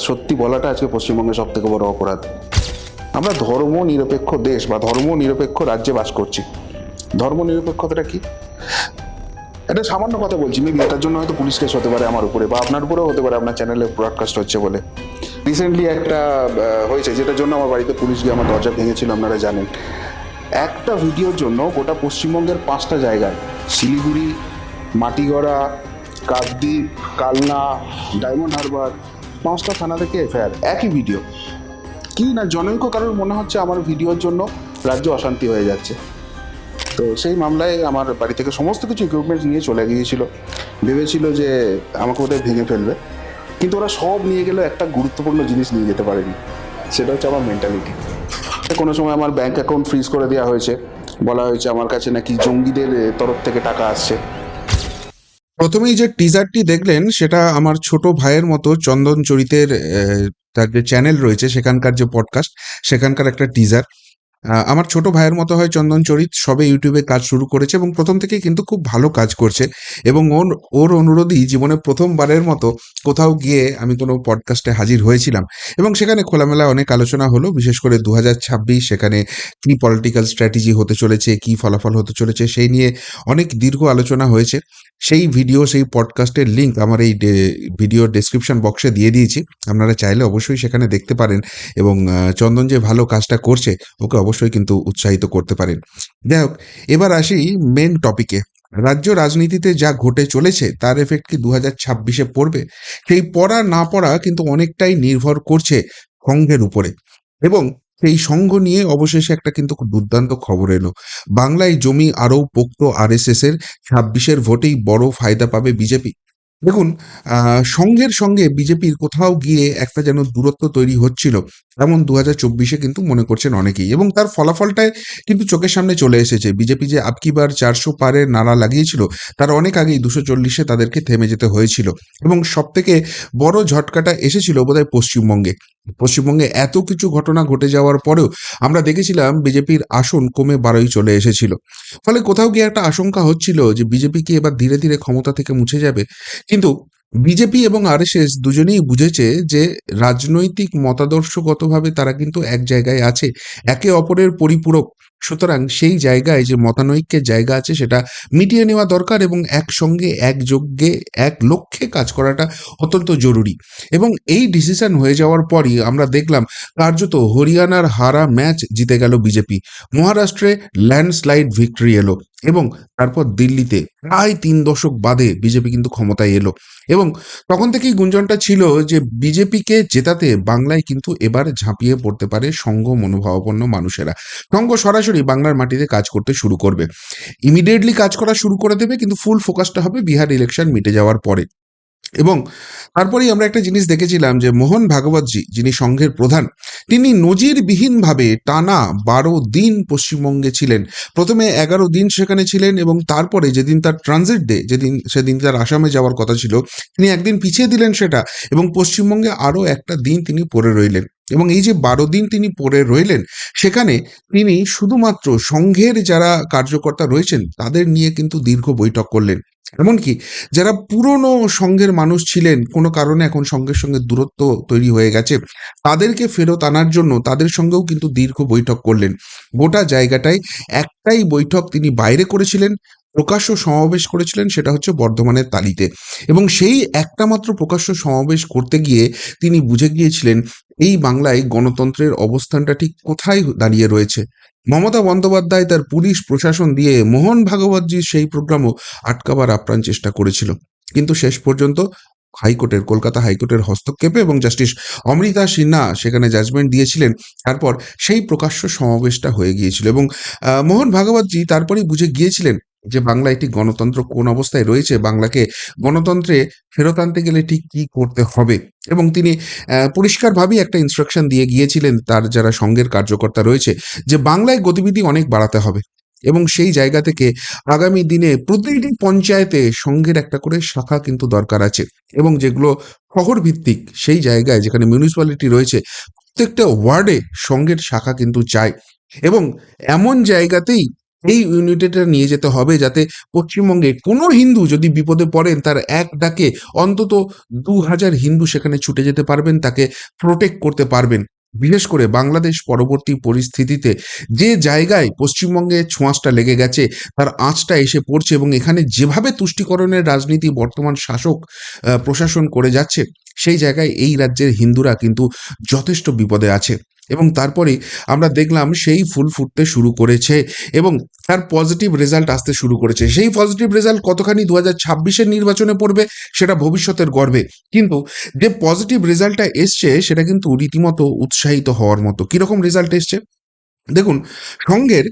সত্যি বলাটা আজকে পশ্চিমবঙ্গের সব থেকে বড় অপরাধ। আমরা ধর্ম নিরপেক্ষ দেশ বা ধর্ম নিরপেক্ষ রাজ্যে বাস করছি। ধর্ম নিরপেক্ষতাটা কি? একটা সামান্য কথা বলছি মেবি এটার জন্য হয়তো পুলিশ কেস হতে পারে আমার উপরে বা আপনার উপরেও হতে পারে, আপনার চ্যানেলে ব্রডকাস্ট হচ্ছে বলে। রিসেন্টলি একটা হয়েছে, যেটার জন্য আমার বাড়িতে পুলিশ গিয়ে আমার দরজা ভেঙেছিল, আপনারা জানেন। একটা ভিডিওর জন্য গোটা পশ্চিমবঙ্গের পাঁচটা জায়গায়, শিলিগুড়ি, মাটিগড়া, কাকদ্বীপ, কালনা ডায়মন্ড হারবার পাঁচটা থানা থেকে এফআইআর, একই ভিডিও। কি না, জনৈক কারোর মনে হচ্ছে আমার ভিডিওর জন্য রাজ্য অশান্তি হয়ে যাচ্ছে। তো সেই মামলায় আমার বাড়ি থেকে সমস্ত কিছু ইকুইপমেন্টস নিয়ে চলে গিয়েছিল। ভেবেছিল যে আমাকে বোধহয় ভেঙে ফেলবে। কিন্তু ওরা সব নিয়ে গেলেও একটা গুরুত্বপূর্ণ জিনিস নিয়ে যেতে পারেনি। সেটা হচ্ছে আমার মেন্টালিটি কোনো সময় আমার ব্যাংক অ্যাকাউন্ট ফ্রিজ করে দেওয়া হয়েছে। বলা হয়েছে আমার কাছে নাকি জঙ্গিদের তরফ থেকে টাকা আসছে। প্রথমেই যে টিজারটি দেখলেন, সেটা আমার ছোট ভাইয়ের মতো চন্দন চরিতের তার যে চ্যানেল রয়েছে, সেখানকার যে পডকাস্ট সেখানকার একটা টিজার আমার ছোট ভাইয়ের মতো হয় চন্দন চরিত, সবে ইউটিউবে কাজ শুরু করেছে এবং প্রথম থেকেই কিন্তু খুব ভালো কাজ করছে এবং ওর ওর অনুরোধই জীবনে প্রথমবারের মতো কোথাও গিয়ে আমি কোনো পডকাস্টে হাজির হয়েছিলাম। এবং সেখানে খোলামেলা অনেক আলোচনা হলো, বিশেষ করে দু হাজার ছাব্বিশ, সেখানে কী পলিটিক্যাল স্ট্র্যাটেজি হতে চলেছে, কি ফলাফল হতে চলেছে, সেই নিয়ে অনেক দীর্ঘ আলোচনা হয়েছে। সেই ভিডিও সেই পডকাস্টের লিঙ্ক আমার এই ভিডিও ডেসক্রিপশন বক্সে দিয়ে দিয়েছি। আপনারা চাইলে অবশ্যই সেখানে দেখতে পারেন এবং চন্দন যে ভালো কাজটা করছে, ওকে অবশ্যই কিন্তু উৎসাহিত করতে পারেন। যাই হোক এবার আসি মেন টপিকে রাজ্য রাজনীতিতে যা ঘটে চলেছে, তার এফেক্ট কি দু হাজার ছাব্বিশে পড়বে? সেই পড়া না পড়া কিন্তু অনেকটাই নির্ভর করছে সংঘের উপরে। এবং সেই সংঘ নিয়ে অবশেষে একটা কিন্তু দুর্দান্ত খবর এলো। বাংলায় জমি আরও পোক্ত আরএসএস এর ছাব্বিশের ভোটেই বড় ফায়দা পাবে বিজেপি। দেখুন সংঘের সঙ্গে বিজেপির কোথাও গিয়ে একটা যেন দূরত্ব তৈরি হচ্ছিল এমন দু হাজার চব্বিশে কিন্তু মনে করছেন অনেকেই এবং তার ফলাফলটাই কিন্তু চোখের সামনে চলে এসেছে। বিজেপি যে আপকিবার চারশো পারের নাড়া লাগিয়েছিল, তার অনেক আগেই দুশো চল্লিশে তাদেরকে থেমে যেতে হয়েছিল এবং সব থেকে বড় ঝটকাটা এসেছিল বোধহয় পশ্চিমবঙ্গে। পশ্চিমবঙ্গে এত কিছু ঘটনা ঘটে যাওয়ার পরেও আমরা দেখেছিলাম বিজেপির আসন কমে বারোই চলে এসেছিল। ফলে কোথাও গিয়ে একটা আশঙ্কা হচ্ছিল যে বিজেপি কি এবার ধীরে ধীরে ক্ষমতা থেকে মুছে যাবে? কিন্তু বিজেপি এবং আরএসএস দুজনেই বুঝেছে যে রাজনৈতিক মতাদর্শগতভাবে তারা কিন্তু এক জায়গায় আছে, একে অপরের পরিপূরক। সুতরাং সেই জায়গায় যে মতানৈক্যের জায়গা আছে সেটা মিটিয়ে নেওয়া দরকার এবং একসঙ্গে একযোগ্যে এক লক্ষ্যে কাজ করাটা অত্যন্ত জরুরি। এবং এই ডিসিশন হয়ে যাওয়ার পরই আমরা দেখলাম কার্যত হরিয়ানার হারা ম্যাচ জিতে গেল বিজেপি। মহারাষ্ট্রে ল্যান্ডস্লাইড ভিক্টরি এলো। এবং তারপর দিল্লিতে প্রায় তিন দশক বাদে বিজেপি কিন্তু ক্ষমতায় এলো। এবং তখন থেকেই গুঞ্জনটা ছিল যে বিজেপিকে জেতাতে বাংলায় কিন্তু এবার ঝাঁপিয়ে পড়তে পারে সংঘ মনোভাবাপন্ন মানুষেরা। সংঘ সরাসরি বাংলার মাটিতে কাজ করতে শুরু করবে। ইমিডিয়েটলি কাজ করা শুরু করে দেবে কিন্তু ফুল ফোকাসটা হবে বিহার ইলেকশন মিটে যাওয়ার পরে। এবং তারপরেই আমরা একটা জিনিস দেখেছিলাম যে মোহন ভাগবতজি, যিনি সংঘের প্রধান, তিনি নজিরবিহীনভাবে টানা বারো দিন পশ্চিমবঙ্গে ছিলেন। প্রথমে এগারো দিন সেখানে ছিলেন এবং তারপরে যেদিন তার ট্রানজিট ডে যেদিন, সেদিন তার আসামে যাওয়ার কথা ছিল, তিনি একদিন পিছিয়ে দিলেন সেটা এবং পশ্চিমবঙ্গে আরও একটা দিন তিনি পড়ে রইলেন। এবং এই যে বারো দিন তিনি পড়ে রইলেন, সেখানে তিনি শুধুমাত্র সংঘের যারা কার্যকর্তা রয়েছেন, তাদের নিয়ে কিন্তু দীর্ঘ বৈঠক করলেন। এমনকি যারা পুরনো সংঘের মানুষ ছিলেন, কোনো কারণে এখন সংঘের সঙ্গে দূরত্ব তৈরি হয়ে গেছে, তাদেরকে ফেরত আনার জন্য তাদের সঙ্গেও কিন্তু দীর্ঘ বৈঠক করলেন। গোটা জায়গাটায় একটাই বৈঠক তিনি বাইরে করেছিলেন প্রকাশ্য সমাবেশ করেছিলেন সেটা হচ্ছে বর্ধমানের তালিতে। এবং সেই একটা মাত্র প্রকাশ্য সমাবেশ করতে গিয়ে তিনি বুঝে গিয়েছিলেন, এই বাংলায় গণতন্ত্রের অবস্থানটা ঠিক কোথায় দাঁড়িয়ে রয়েছে। মমতা বন্দ্যোপাধ্যায় তার পুলিশ প্রশাসন দিয়ে মোহন ভাগবতজির সেই প্রোগ্রামও আটকাবার আপ্রাণ চেষ্টা করেছিল। কিন্তু শেষ পর্যন্ত হাইকোর্টের, কলকাতা হাইকোর্টের হস্তক্ষেপে এবং জাস্টিস অমৃতা সিনহা সেখানে জাজমেন্ট দিয়েছিলেন। তারপর সেই প্রকাশ্য সমাবেশটা হয়ে গিয়েছিল এবং মোহন ভাগবতজি তারপরেই বুঝে গিয়েছিলেন যে বাংলা একটি গণতন্ত্র কোন অবস্থায় রয়েছে, বাংলাকে গণতন্ত্রে ফেরত আনতে গেলে ঠিক কি করতে হবে? এবং তিনি পরিষ্কারভাবেই একটা ইনস্ট্রাকশন দিয়ে গিয়েছিলেন তার যারা সঙ্গের কার্যকর্তা রয়েছে যে বাংলায় গতিবিধি অনেক বাড়াতে হবে। এবং সেই জায়গা থেকে আগামী দিনে প্রতিটি পঞ্চায়েতে সংঘের একটা করে শাখা কিন্তু দরকার আছে। এবং যেগুলো শহর ভিত্তিক সেই জায়গায় যেখানে মিউনিসিপ্যালিটি রয়েছে, প্রত্যেকটা ওয়ার্ডে সংঘের শাখা কিন্তু চাই। এবং এমন জায়গাতেই এই ইউনিটিটা নিয়ে যেতে হবে যাতে পশ্চিমবঙ্গে কোনো হিন্দু যদি বিপদে পড়েন, তার এক ডাকে অন্তত দু হাজার হিন্দু সেখানে ছুটে যেতে পারবেন, তাকে প্রোটেক্ট করতে পারবেন। বিশেষ করে বাংলাদেশ পরবর্তী পরিস্থিতিতে যে জায়গায় পশ্চিমবঙ্গে ছোঁয়াচটা লেগে গেছে, তার আঁচটা এসে পড়ছে এবং এখানে যেভাবে তুষ্টিকরণের রাজনীতি বর্তমান শাসক প্রশাসন করে যাচ্ছে, সেই জায়গায় এই রাজ্যের হিন্দুরা কিন্তু যথেষ্ট বিপদে আছে। এবং তারপরে আমরা দেখলাম সেই ফুল ফুটতে শুরু করেছে এবং তার পজিটিভ রেজাল্ট আসতে শুরু করেছে। সেই পজিটিভ রেজাল্ট কতখানি দু হাজার ছাব্বিশের নির্বাচনে পড়বে সেটা ভবিষ্যতের গর্বে। কিন্তু যে পজিটিভ রেজাল্টটা এসছে সেটা কিন্তু রীতিমতো উৎসাহিত হওয়ার মতো। কীরকম রেজাল্ট এসছে? দেখুন, সঙ্গের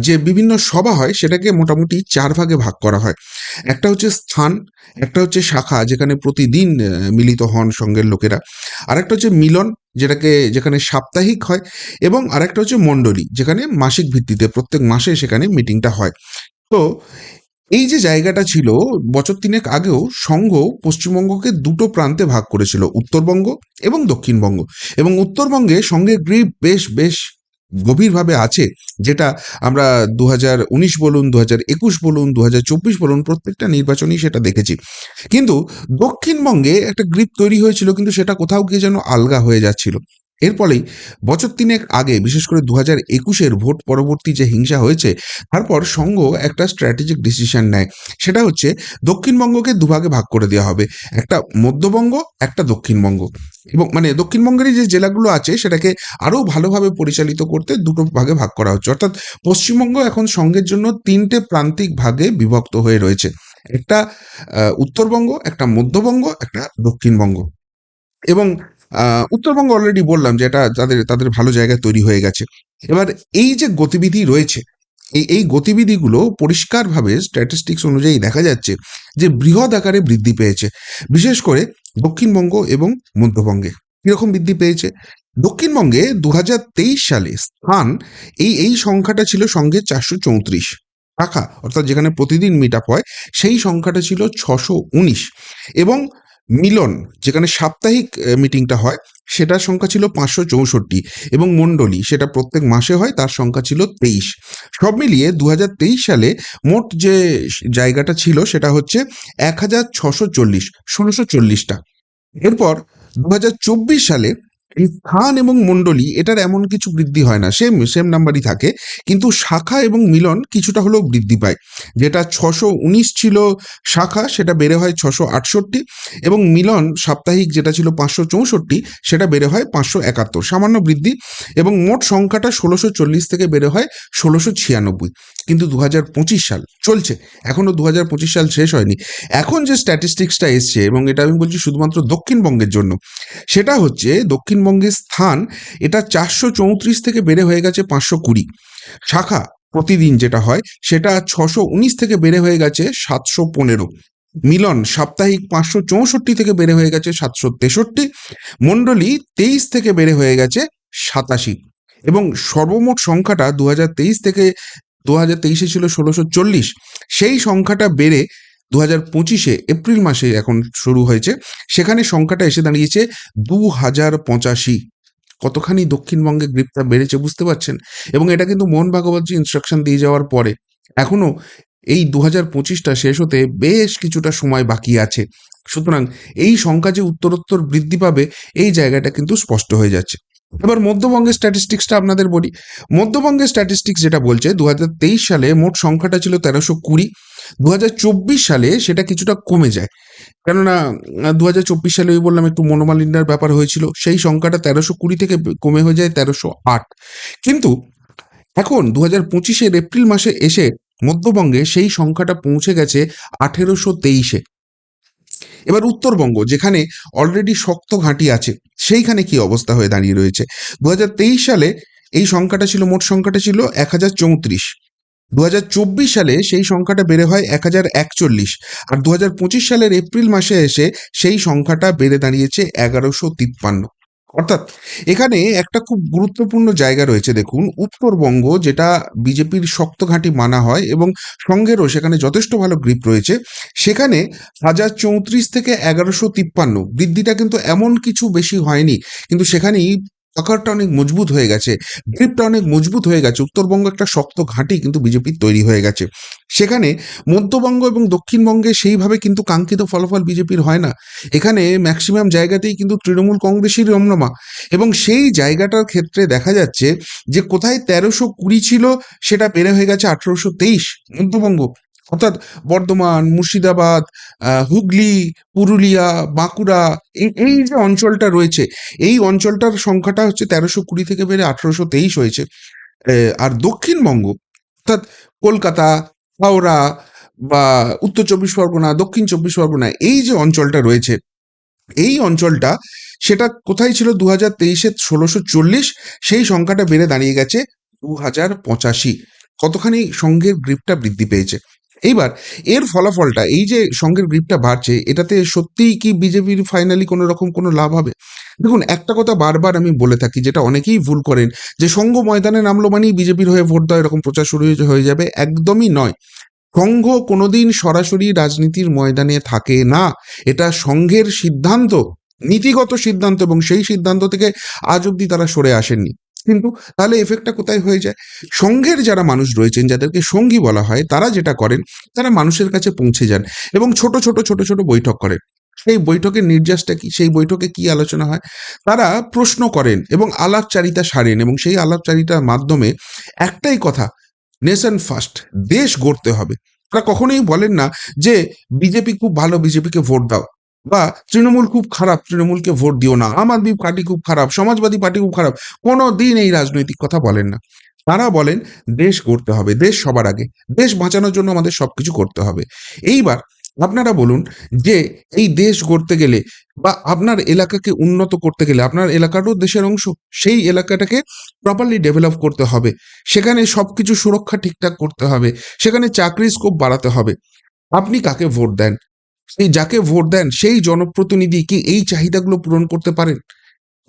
যে বিভিন্ন সভা হয়, সেটাকে মোটামুটি চার ভাগে ভাগ করা হয়। একটা হচ্ছে স্থান, একটা হচ্ছে শাখা, যেখানে প্রতিদিন মিলিত হন সঙ্গের লোকেরা। আরেকটা হচ্ছে মিলন, যেটাকে, যেখানে সাপ্তাহিক হয়, এবং আরেকটা হচ্ছে মণ্ডলী, যেখানে মাসিক ভিত্তিতে, প্রত্যেক মাসে সেখানে মিটিংটা হয়। তো, এই যে জায়গাটা ছিল, বছর তিনেক আগেও সংঘ পশ্চিমবঙ্গকে দুটো প্রান্তে ভাগ করেছিল, উত্তরবঙ্গ এবং দক্ষিণবঙ্গ। এবং উত্তরবঙ্গে সঙ্গে গ্রিপ বেশ বেশ গভীরভাবে আছে, যেটা আমরা দু উনিশ বলুন দু একুশ বলুন দু চব্বিশ বলুন, প্রত্যেকটা নির্বাচনই সেটা দেখেছি। কিন্তু দক্ষিণবঙ্গে একটা গ্রিপ তৈরি হয়েছিল, কিন্তু সেটা কোথাও গিয়ে যেন আলগা হয়ে যাচ্ছিল। এর ফলেই বছর তিনেক আগে, বিশেষ করে দু হাজার একুশের ভোট পরবর্তী যে হিংসা হয়েছে, তারপর সংঘ একটা স্ট্র্যাটেজিক ডিসিশন নেয়। সেটা হচ্ছে দক্ষিণবঙ্গকে দুভাগে ভাগ করে দেওয়া হবে। একটা মধ্যবঙ্গ, একটা দক্ষিণবঙ্গ। এবং মানে দক্ষিণবঙ্গের যে জেলাগুলো আছে, সেটাকে আরও ভালোভাবে পরিচালিত করতে দুটো ভাগে ভাগ করা হচ্ছে। অর্থাৎ পশ্চিমবঙ্গ এখন সঙ্গের জন্য তিনটে প্রান্তিক ভাগে বিভক্ত হয়ে রয়েছে। একটা উত্তরবঙ্গ, একটা মধ্যবঙ্গ, একটা দক্ষিণবঙ্গ। এবং উত্তরবঙ্গ অলরেডি বললাম যে এটা তাদের তাদের ভালো জায়গায় তৈরি হয়ে গেছে। এবার এই যে গতিবিধি রয়েছে, এই এই গতিবিধিগুলো পরিষ্কারভাবে স্ট্যাটিস্টিক্স অনুযায়ী দেখা যাচ্ছে যে বৃহৎ আকারে বৃদ্ধি পেয়েছে। বিশেষ করে দক্ষিণবঙ্গ এবং মধ্যবঙ্গে কীরকম বৃদ্ধি পেয়েছে? দক্ষিণবঙ্গে দু হাজার তেইশ সালে স্থান এই এই সংখ্যাটা ছিল সঙ্গে চারশো চৌত্রিশ টাকা অর্থাৎ যেখানে প্রতিদিন মিট আপ হয়, সেই সংখ্যাটা ছিল ছশো উনিশ। এবং মিলন, যেখানে সাপ্তাহিক মিটিংটা হয়, সেটার সংখ্যা ছিল পাঁচশো চৌষট্টি এবং মণ্ডলী, সেটা প্রত্যেক মাসে হয়, তার সংখ্যা ছিল তেইশ। সব মিলিয়ে দু হাজার তেইশ সালে মোট যে জায়গাটা ছিল, সেটা হচ্ছে এক হাজার ছশো চল্লিশ, ষোলোশো চল্লিশটা। এরপর দু হাজার চব্বিশ সালে এই স্থান এবং মণ্ডলী, এটার এমন কিছু বৃদ্ধি হয় না। সেম সেম নাম্বারই থাকে। কিন্তু শাখা এবং মিলন কিছুটা হলেও বৃদ্ধি পায়। যেটা ছশো উনিশ ছিল শাখা, সেটা বেড়ে হয় ছশো আটষট্টি এবং মিলন সাপ্তাহিক যেটা ছিল পাঁচশো চৌষট্টি, সেটা বেড়ে হয় পাঁচশো একাত্তর। সামান্য বৃদ্ধি এবং মোট সংখ্যাটা ষোলোশো চল্লিশ থেকে বেড়ে হয় ষোলোশো ছিয়ানব্বই। কিন্তু দু হাজার পঁচিশ সাল চলছে। এখনও দু হাজার পঁচিশ সাল শেষ হয়নি। এখন যে স্ট্যাটিস্টিক্সটা এসছে এবং এটা আমি বলছি শুধুমাত্র দক্ষিণবঙ্গের জন্য, সেটা হচ্ছে দক্ষিণবঙ্গের স্থান, এটা চারশো চৌত্রিশ থেকে বেড়ে হয়ে গেছে পাঁচশো কুড়ি। শাখা প্রতিদিন যেটা হয়, সেটা ছশো উনিশ থেকে বেড়ে হয়ে গেছে সাতশো পনেরো। মিলন সাপ্তাহিক পাঁচশো চৌষট্টি থেকে বেড়ে হয়ে গেছে সাতশো তেষট্টি। মণ্ডলী তেইশ থেকে বেড়ে হয়ে গেছে সাতাশি। এবং সর্বমোট সংখ্যাটা দু থেকে দু তেইশে ছিল ষোলোশো চল্লিশ। সেই সংখ্যাটা বেড়ে দু হাজার পঁচিশে এপ্রিল মাসে এখন শুরু হয়েছে। সেখানে সংখ্যাটা এসে দাঁড়িয়েছে দু হাজার পঁচাশি। কতখানি দক্ষিণবঙ্গে গ্রিপটা বেড়েছে বুঝতে পারছেন? এবং এটা কিন্তু মোহন ভাগবতজি ইনস্ট্রাকশন দিয়ে যাওয়ার পরে। এখনও এই দু হাজার পঁচিশটা শেষ হতে বেশ কিছুটা সময় বাকি আছে। সুতরাং এই সংখ্যা যে উত্তরোত্তর বৃদ্ধি পাবে, এই জায়গাটা কিন্তু স্পষ্ট হয়ে যাচ্ছে। এবার মধ্যবঙ্গের স্ট্যাটিস্টিক্সটা আপনাদের বলি। মধ্যবঙ্গের স্ট্যাটিস্টিক্স যেটা বলছে দু হাজার তেইশ সালে মোট সংখ্যাটা ছিল তেরোশো কুড়ি। দু হাজার চব্বিশ সালে সেটা কিছুটা কমে যায়। কেননা দু হাজার চব্বিশ সালে ওই বললাম একটু মনোমালিন্যার ব্যাপার হয়েছিল, সেই সংখ্যাটা তেরোশো কুড়ি থেকে কমে হয়ে যায় তেরোশো আট। কিন্তু এখন দু হাজার পঁচিশের এপ্রিল মাসে এসে মধ্যবঙ্গে সেই সংখ্যাটা পৌঁছে গেছে আঠেরোশো তেইশে। এবার উত্তরবঙ্গ, যেখানে অলরেডি শক্ত ঘাঁটি আছে, সেইখানে কি অবস্থা হয়ে দাঁড়িয়ে রয়েছে? দু হাজার তেইশ সালে এই সংখ্যাটা ছিল, মোট সংখ্যাটা ছিল এক হাজার চৌত্রিশ। দু হাজার চব্বিশ সালে সেই সংখ্যাটা বেড়ে হয় এক হাজার একচল্লিশ আর দু হাজার পঁচিশ সালের এপ্রিল মাসে এসে সেই সংখ্যাটা বেড়ে দাঁড়িয়েছে এগারোশো তিপ্পান্ন। অর্থাৎ এখানে একটা খুব গুরুত্বপূর্ণ জায়গা রয়েছে, দেখুন। উত্তরবঙ্গ, যেটা বিজেপির শক্ত ঘাঁটি মানা হয় এবং সঙ্গেরও সেখানে যথেষ্ট ভালো গ্রিপ রয়েছে, সেখানে হাজার চৌত্রিশ থেকে এগারোশো তিপ্পান্ন। বৃদ্ধিটা কিন্তু এমন কিছু বেশি হয়নি, কিন্তু সেখানেই পাকারটা অনেক মজবুত হয়ে গেছে, গ্রিপটা অনেক মজবুত হয়ে গেছে, উত্তরবঙ্গ একটা শক্ত ঘাঁটি কিন্তু বিজেপির তৈরি হয়ে গেছে। সেখানে মধ্যবঙ্গ এবং দক্ষিণবঙ্গে সেইভাবে কিন্তু কাঙ্ক্ষিত ফলাফল বিজেপির হয় না। এখানে ম্যাক্সিমাম জায়গাতেই কিন্তু তৃণমূল কংগ্রেসই রমরমা এবং সেই জায়গাটার ক্ষেত্রে দেখা যাচ্ছে যে কোথায় তেরোশো কুড়ি ছিল সেটা বেড়ে হয়ে গেছে আঠেরোশো তেইশ মধ্যবঙ্গ। অর্থাৎ বর্ধমান, মুর্শিদাবাদ হুগলি, পুরুলিয়া, বাঁকুড়া, এই যে অঞ্চলটা রয়েছে, এই অঞ্চলটার সংখ্যাটা হচ্ছে তেরোশো কুড়ি থেকে বেড়ে আঠেরোশো তেইশ হয়েছে। আর দক্ষিণবঙ্গ, অর্থাৎ কলকাতা, হাওড়া বা উত্তর চব্বিশ পরগনা, দক্ষিণ চব্বিশ পরগনা, এই যে অঞ্চলটা রয়েছে, এই অঞ্চলটা সেটা কোথায় ছিল? দু হাজার তেইশে ষোলোশো চল্লিশ, সেই সংখ্যাটা বেড়ে দাঁড়িয়ে গেছে দু হাজার পঁচাশি। কতখানি সঙ্ঘের গ্রিপটা বৃদ্ধি পেয়েছে। এইবার, এর ফলাফলটা, এই যে সঙ্ঘের গ্রিপটা বাড়ছে, এটাতে সত্যিই কি বিজেপির ফাইনালি কোনো রকম কোনো লাভ হবে? দেখুন, একটা কথা বারবার আমি বলে থাকি, যেটা অনেকেই ভুল করেন, যে সঙ্ঘ ময়দানে নামলো মানেই বিজেপির হয়ে ভোট দেওয়া এরকম প্রচার শুরু হয়ে- যাবে, একদমই নয়। সংঘ কোনোদিন সরাসরি রাজনীতির ময়দানে থাকে না। এটা সংঘের সিদ্ধান্ত, নীতিগত সিদ্ধান্ত, এবং সেই সিদ্ধান্ত থেকে আজ অব্দি তারা সরে আসেননি। কিন্তু তাহলে এফেক্টটা কোথায় হয়ে যায়? সংঘের যারা মানুষ রয়েছেন, যাদেরকে সঙ্গী বলা হয়, তারা যেটা করেন, তারা মানুষের কাছে পৌঁছে যান এবং ছোট ছোট ছোট ছোট বৈঠক করেন। সেই বৈঠকের নির্যাসটা কি? সেই বৈঠকে কি আলোচনা হয়? তারা প্রশ্ন করেন এবং আলাপচারিতা সারেন এবং সেই আলাপচারিতার মাধ্যমে একটাই কথা, নেশন ফার্স্ট, দেশ গড়তে হবে। তারা কখনোই বলেন না যে, বিজেপি খুব ভালো, বিজেপিকে ভোট দাও। বা তৃণমূল খুব খারাপ, তৃণমূলকে ভোট দিও না, আম আদমি পার্টি খুব খারাপ, সমাজবাদী পার্টি খুব খারাপ কোনো দিন এই রাজনৈতিক কথা বলেন না। তারা বলেন, দেশ গড়তে হবে, দেশ সবার আগে, দেশ বাঁচানোর জন্য আমাদের সবকিছু করতে হবে। এইবার আপনারা বলুন যে এই দেশ গড়তে গেলে বা আপনার এলাকাকে উন্নত করতে গেলে, আপনার এলাকাটাও দেশের অংশ, সেই এলাকাটাকে প্রপারলি ডেভেলপ করতে হবে। সেখানে সবকিছু সুরক্ষা ঠিকঠাক করতে হবে। সেখানে চাকরির স্কোপ বাড়াতে হবে। আপনি কাকে ভোট দেন? যাকে ভোট দেন, সেই জনপ্রতিনিধি কি এই চাহিদাগুলো পূরণ করতে পারেন?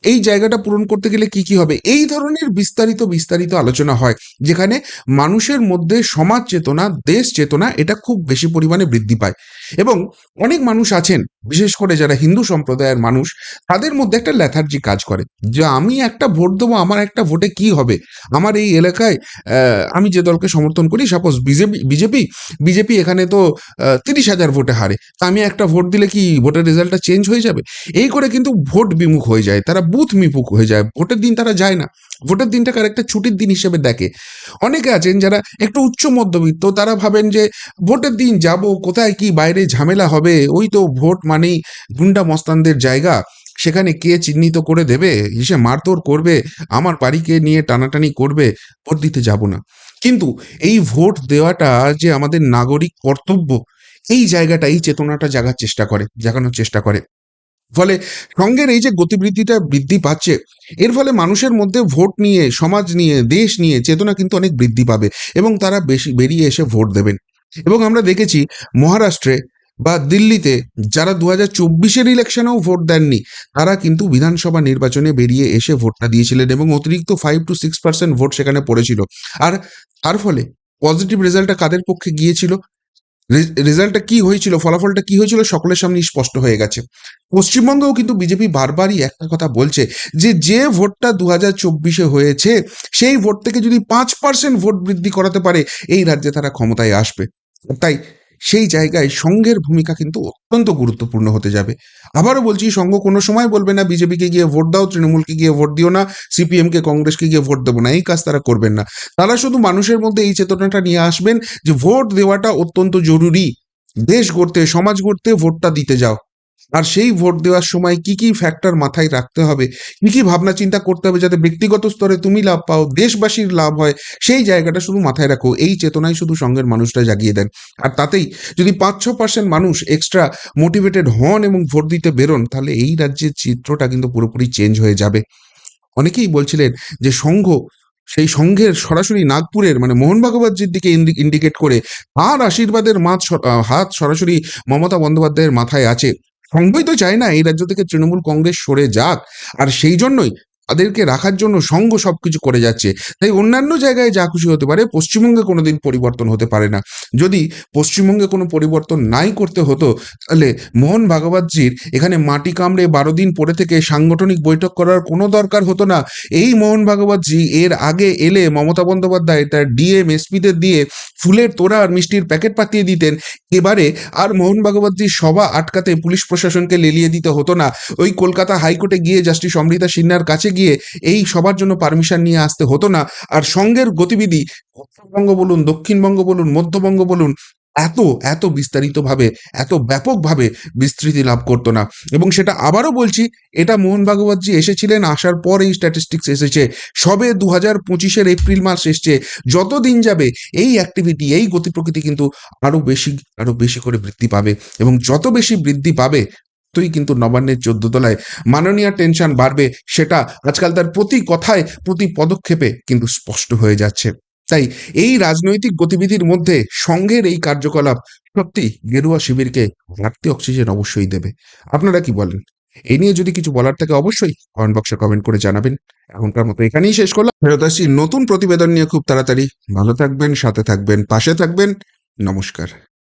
এই জায়গাটা পূরণ করতে গেলে কি কি হবে? এই ধরনের বিস্তারিত বিস্তারিত আলোচনা হয়, যেখানে মানুষের মধ্যে সমাজ চেতনা, দেশ চেতনা, এটা খুব বেশি পরিমাণে বৃদ্ধি পায়। এবং অনেক মানুষ আছেন, বিশেষ করে যারা হিন্দু সম্প্রদায়ের মানুষ, তাদের মধ্যে একটা ল্যাথার্জি কাজ করে। যে আমি একটা ভোট দেবো, আমার একটা ভোটে কি হবে? আমার এই এলাকায় আমি যে দলকে সমর্থন করি সাপোজ বিজেপি বিজেপি বিজেপি এখানে তো তিরিশ হাজার ভোটে হারে। তা আমি একটা ভোট দিলে কি ভোটের রেজাল্টটা চেঞ্জ হয়ে যাবে? এই করে কিন্তু ভোট বিমুখ হয়ে যায়, তারা বুথ বিমুখ হয়ে যায়। ভোটের দিন তারা যায় না। ভোটের দিনটাকে একটা ছুটির দিন হিসেবে দেখে। অনেকে আছেন যারা একটু উচ্চ মধ্যবিত্ত, তারা ভাবেন যে ভোটের দিন যাব, কোথায় কি, বাইরে ঝামেলা হবে, ওই তো ভোট মানেই গুন্ডা মস্তানদের জায়গা। সেখানে কে চিহ্নিত করে দেবে? এসে মারধর করবে, আমার বাড়িকে নিয়ে টানাটানি করবে, ভোট দিতে যাব না। কিন্তু এই ভোট দেওয়াটা যে আমাদের নাগরিক কর্তব্য, এই জায়গাটা, এই চেতনাটা জাগার চেষ্টা করে, জাগানোর চেষ্টা করে। ফলে সঙ্গের এই যে গতিবৃদ্ধিটা বৃদ্ধি পাচ্ছে, এর ফলে মানুষের মধ্যে ভোট নিয়ে, সমাজ নিয়ে, দেশ নিয়ে চেতনা কিন্তু অনেক বৃদ্ধি পাবে এবং তারা বেশি, বেরিয়ে এসে ভোট দেবেন। এবং আমরা দেখেছি মহারাষ্ট্রে বা দিল্লিতে যারা দু হাজার চব্বিশের ইলেকশনেও ভোট দেননি, তারা কিন্তু বিধানসভা নির্বাচনে বেরিয়ে এসে ভোটটা দিয়েছিলেন এবং অতিরিক্ত five two six percent vote সেখানে পড়েছিল। আর তার ফলে পজিটিভ রেজাল্টটা কাদের পক্ষে গিয়েছিল? রেজাল্টটা কি হয়েছিল? ফলাফলটা কি হয়েছিল? সকলের সামনে স্পষ্ট হয়ে গেছে। পশ্চিমবঙ্গেও কিন্তু বিজেপি বারবারই একটা কথা বলছে যে যে ভোটটা দু হাজার চব্বিশে হয়েছে, সেই ভোট থেকে যদি পাঁচ পার্সেন্ট ভোট বৃদ্ধি করাতে পারে, এই রাজ্যে তারা ক্ষমতায় আসবে। তাই সেই জায়গায় সঙ্ঘের ভূমিকা কিন্তু অত্যন্ত গুরুত্বপূর্ণ হতে যাবে। আবারও বলছি, সঙ্ঘ কোনো সময় বলবে না, বিজেপিকে গিয়ে ভোট দাও, তৃণমূলকে গিয়ে ভোট দিও না, সিপিএমকে, কংগ্রেসকে গিয়ে ভোট দেবো না, এই কাজ তারা করবেন না। তারা শুধু মানুষের মধ্যে এই চেতনাটা নিয়ে আসবেন যে ভোট দেওয়াটা অত্যন্ত জরুরি। দেশ গড়তে, সমাজ গড়তে ভোটটা দিতে যাও। আর সেই ভোট দেওয়ার সময় কি কি ফ্যাক্টর মাথায় রাখতে হবে? কি কি ভাবনা চিন্তা করতে হবে যাতে ব্যক্তিগত স্তরে তুমি লাভ পাও দেশবাসীর লাভ হয় সেই জায়গাটা শুধু মাথায় রাখো। এই চেতনাই শুধু সঙ্গের মানুষরা জাগিয়ে দেন। আর তাতেই যদি পাঁচ ছ পার্সেন্ট মানুষ এক্সট্রা মোটিভেটেড হন এবং ভোট দিতে বেরোন তাহলে এই রাজ্যের চিত্রটা কিন্তু পুরোপুরি চেঞ্জ হয়ে যাবে। অনেকেই বলছিলেন যে সংঘ সেই সংঘের সরাসরি নাগপুরের মানে মোহন ভাগবতজির দিকে ইন্ডিকেট করে তার আশীর্বাদের আহ, হাত সরাসরি মমতা বন্দ্যোপাধ্যায়ের মাথায় আছে। সংঘই তো চায় না এই রাজ্য থেকে তৃণমূল কংগ্রেস সরে যাক। আর সেই জন্যই তাদেরকে রাখার জন্য সঙ্গ সব কিছু করে যাচ্ছে। তাই অন্যান্য জায়গায় যা খুশি হতে পারে, পশ্চিমবঙ্গে কোনোদিন পরিবর্তন হতে পারে না। যদি পশ্চিমবঙ্গে কোনো পরিবর্তন নাই করতে হতো, তাহলে মোহন ভাগবতজির এখানে মাটি কামড়ে বারো দিন পরে থেকে সাংগঠনিক বৈঠক করার কোনো দরকার হতো না। এই মোহন ভাগবতজি এর আগে এলে মমতা বন্দ্যোপাধ্যায় তার ডিএম, এসপিদের দিয়ে ফুলের তোড়া আর মিষ্টির প্যাকেট পাঠিয়ে দিতেন। এবারে আর মোহন ভাগবতজির সভা আটকাতে পুলিশ প্রশাসনকে লেলিয়ে দিতে হতো না। ওই কলকাতা হাইকোর্টে গিয়ে জাস্টিস অমৃতা সিনহার কাছে গিয়ে এই সবার জন্য পারমিশন নিয়ে আসতে হতো না। আর সঙ্গের গতিবিধি উত্তরবঙ্গ বলুন, দক্ষিণবঙ্গ বলুন, মধ্যবঙ্গ বলুন, এত এত বিস্তারিতভাবে, এত ব্যাপকভাবে বিস্তৃতি লাভ করতো না। এবং সেটা আবারও বলছি, এটা মোহন ভাগবতজি এসেছিলেন, আসার পর এই স্ট্যাটিস্টিক্স এসেছে। সবে দু হাজার পঁচিশের এপ্রিল মাস এসছে। যত দিন যাবে, এই অ্যাক্টিভিটি এই গতি প্রকৃতি কিন্তু আরও বেশি আরও বেশি করে বৃদ্ধি পাবে। এবং যত বেশি বৃদ্ধি পাবে ততই কিন্তু নবান্নের চোদ্দ তলায় মাননীয় টেনশন বাড়বে, সেটা আজকাল তার প্রতি কথায়, প্রতি পদক্ষেপে কিন্তু স্পষ্ট হয়ে যাচ্ছে। তাই এই রাজনৈতিক গতিবিধির মধ্যে সঙ্গের এই কার্যকলাপ সত্যি গেরুয়া শিবিরকে ঘাটতি অক্সিজেন অবশ্যই দেবে। আপনারা কি বলেন? এই নিয়ে যদি কিছু বলার থাকে অবশ্যই কমেন্ট বক্সে কমেন্ট করে জানাবেন। এখনকার মতো এখানেই শেষ করলাম। ফেরত আসছি নতুন প্রতিবেদন নিয়ে খুব তাড়াতাড়ি। ভালো থাকবেন, সাথে থাকবেন, পাশে থাকবেন। নমস্কার।